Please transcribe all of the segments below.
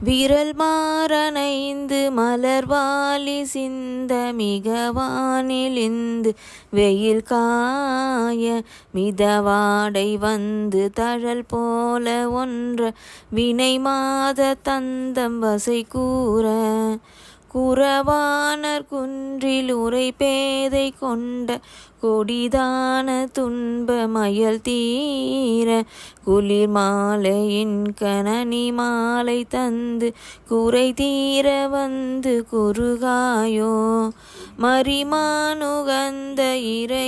விரல் மாறனைந்து மலர்வாலி சிந்த மிகவானிலிந்து வெயில் காய மிதவாடை வந்து தழல் போல ஒன்ற வினை மாத தந்தம் வசை கூற குறவானர் குன்றில் உரை பேதை கொண்ட கொடிதான துன்ப மயல் தீர குளிர் மாலையின் கணனி மாலை தந்து குறை தீர வந்து குறுகாயோ மரிமானுகந்த இறை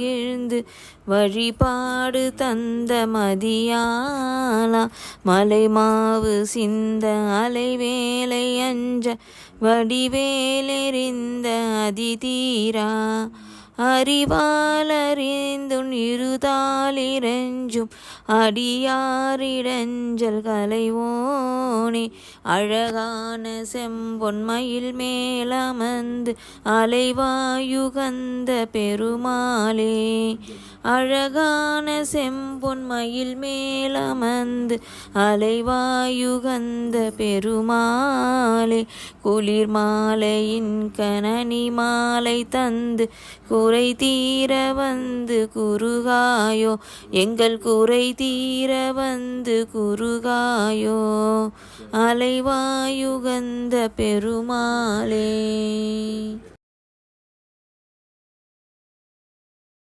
எழுந்து வழிபாடு தந்த மதியாலா மலை மாவு சிந்த அலைவேலை அஞ்ச வடிவேலெறிந்த அதிதீரா. அறிவாலறிந்துன் இருதாலிரஞ்சும் அடியாரிடஞ்சல் கலைவோனே. அழகான செம்பொன்மயில் மேலமர்ந்து அலைவாயுகந்த பெருமாளே. அழகான செம்பொன் மயில் மேலமர்ந்து அலைவாயுகந்த பெருமாளே குளிர் மாலையின் கனனி மாலை தந்து குறை தீர வந்து குறுகாயோ எங்கள் குறை தீர வந்து குறுகாயோ அலைவாயுகந்த பெருமாளே.